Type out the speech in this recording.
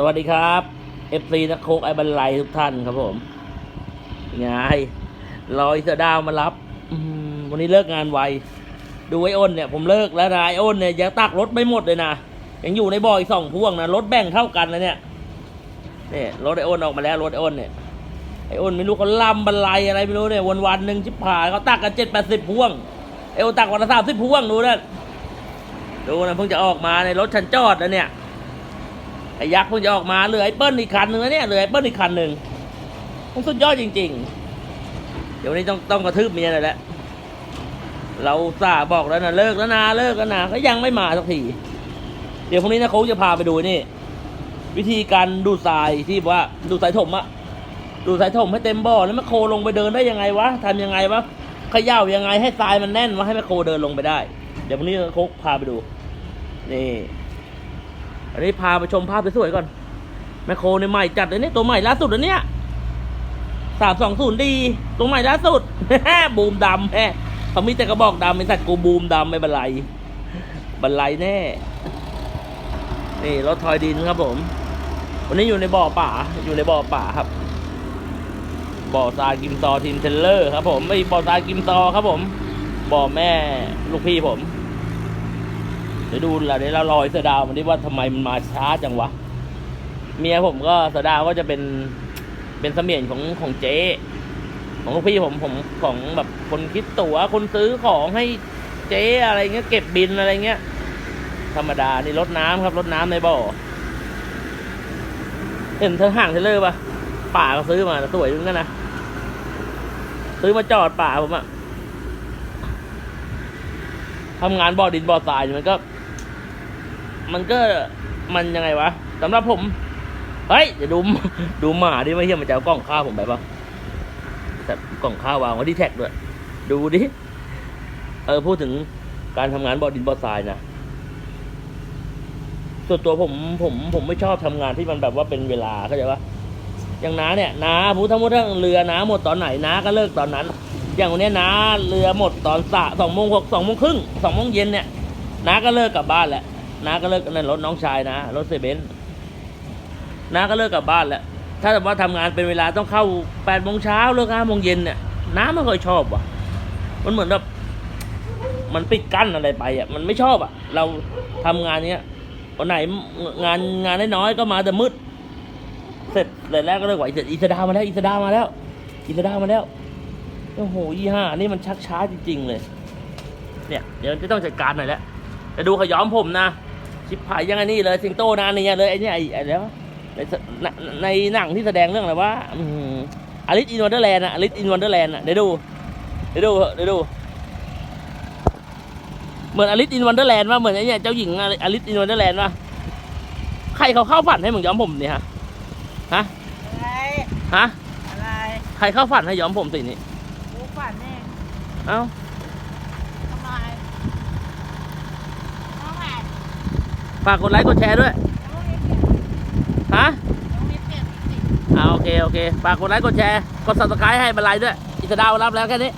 สวัสดีครับ FC นักโคกไอบันไลทุกท่านครับผมไงรอยเสือดาวมารับวันนี้เลิกงานไว ดูไออ้นเนี่ย ผมเลิกแล้วนะไออ้นเนี่ยยังตักรถไม่หมดเลยนะยังอยู่ในบ่ออีกสองพ่วงนะรถแบ่งเท่ากันนะเนี่ยเนี่ยรถไออ้นออกมาแล้วรถไออ้นเนี่ยไออ้นไม่รู้เขาลำบันไลอะไรไม่รู้เนี่ยวันวันหนึ่งชิบหายเขาตักกันเจ็ดแปดสิบพ่วงไออ้นตักวันละสามสิบพ่วงดูนะดูนะเพิ่งจะออกมาในรถฉันจอดแล้วเนี่ย ไอ้ยักษ์เพิ่งจะออกมาเหลือไอ้เปิ้ลอีกคันหนึ่งแล้วเนี่ยเหลือไอ้เปิ้ลอีกคันหนึ่งมันสุดยอดจริง ๆ เดี๋ยววันนี้ต้องต้องกระทืบเมียหน่อยแหละเราสาบอกแล้วนะเลิกแล้วนะเลิกแล้วนะก็ยังไม่มาสักทีเดี๋ยวพรุ่งนี้นะเขาจะพาไปดูนี่ วิธีการดูดทรายที่ว่าดูดทรายถมอะดูดทรายถมให้เต็มบ่อแล้วแมคโครลงไปเดินได้ยังไงวะทำยังไงวะขย่ายังไงให้ทรายมันแน่นวะให้แมคโครเดินลงไปได้ เดี๋ยวพรุ่งนี้เขาพาไปดูนี่ อันนี้พาไปชมภาพสวยๆก่อน แมคโครในใหม่จัดเลยเนี่ยตัวใหม่ล่าสุดแล้วเนี่ยสามสองศูนย์ดีตัวใหม่ล่าสุด บูมดำแฮะเขามีแต่กระบอกดำไอ้สัตว์กูบูมดำไม่บันไลบันไลแน่ นี่รถทอยดินครับผม วันนี้อยู่ในบ่อป่า อยู่ในบ่อป่าครับ บ่อทรากิมซอทีมเทนเลอร์ครับผมไม่บ่อทรากิมซอครับผม บ่อแม่ลูกพี่ผม เดี๋ยวดูแหละเดี๋ยวเราลอยเสดาวมันดิว่าทำไมมันมาช้าจังวะ เมียผมก็เสดาวก็จะเป็นเป็นเสมียนของของเจ๊ของพี่ผมผมของแบบคนคิดตั๋วคนซื้อของให้เจ๊อะไรเงี้ยเก็บบินอะไรเงี้ย ธรรมดานี่รถน้ำครับรถน้ำในบ่อเห็นเธอห่างเทเลอร์ปะป่าก็ซื้อมาสวยเหมือนกันนะซื้อมาจอดป่าผมอะทำงานบ่อดินบ่อทรายมันก็ มันก็มันยังไงวะสำหรับผม เฮ้ยเดี๋ยวดูดูหมาดิไม่เฮียมันจะเอากล่องข้าวผมไปปะแต่กล่องข้าววางไว้ที่แท็กด้วย ดูดิ เออพูดถึงการทำงานบ่อดินบ่อทรายนะส่วนตัวผมผมผมไม่ชอบทำงานที่มันแบบว่าเป็นเวลาเข้าใจปะอย่างน้าเนี่ยน้าพูดทั้งหมดทั้งเรือน้าหมดตอนไหนน้าก็เลิกตอนนั้น อย่างวันเนี้ยน้าเรือหมดตอนสะสองโมงหกสองโมงครึ่งสองโมงเย็นเนี่ยน้าก็เลิกกลับบ้านแหละ น้าก็เลิกนั่นรถน้องชายนะรถเซเบนน้าก็เลิกกลับบ้านแหละถ้าแบบว่าทำงานเป็นเวลาต้องเข้าแปดโมงเช้าเลิกห้าโมงเย็นเนี่ยน้าไม่ค่อยชอบว่ะ มันเหมือนแบบมันปิดกั้นอะไรไปอะ มันไม่ชอบอะ เราทำงานเนี้ยวันไหนงานงานน้อยๆก็มาแต่มืด เสร็จเสร็จแล้วก็เลยไหวเสร็จอีสดามาแล้วอีสดามาแล้วอีสดามาแล้วโอ้โหยี่ห้านี่มันชักช้าจริงๆเลย เนี่ย เดี๋ยวจะต้องจัดการหน่อยแล้วจะดูขย้อมผมนะ ชิบหายยังไงนี่เลยสิงโตนาเนี่ยเลยไอ้เนี่ยไอ้ไอ้แล้วในในในหนังที่แสดงเรื่องอะไรวะอลิสอินวันเดอร์แลนด์อะอลิสอินวันเดอร์แลนด์อะเดี๋ยวดูเดี๋ยวดูเดี๋ยวดู เหมือนอลิสอินวันเดอร์แลนด์ว่าเหมือนไอ้เนี่ยเจ้าหญิงอลิสอินวันเดอร์แลนด์ว่าใครเขาเข้าฝันให้มึงย้อมผมเนี่ยฮะฮะอะไรฮะ อะไร ใครเข้าฝันให้ย้อมผมสีนี้กูฝันเองเอ้า ทำไมทำไม ฝากกดไลค์กดแชร์ด้วยฮะอ่าโอเคโอเคฝากกดไลค์กดแชร์กด subscribe ให้บรรลัยด้วยอิสดาวรับแล้วแค่นี้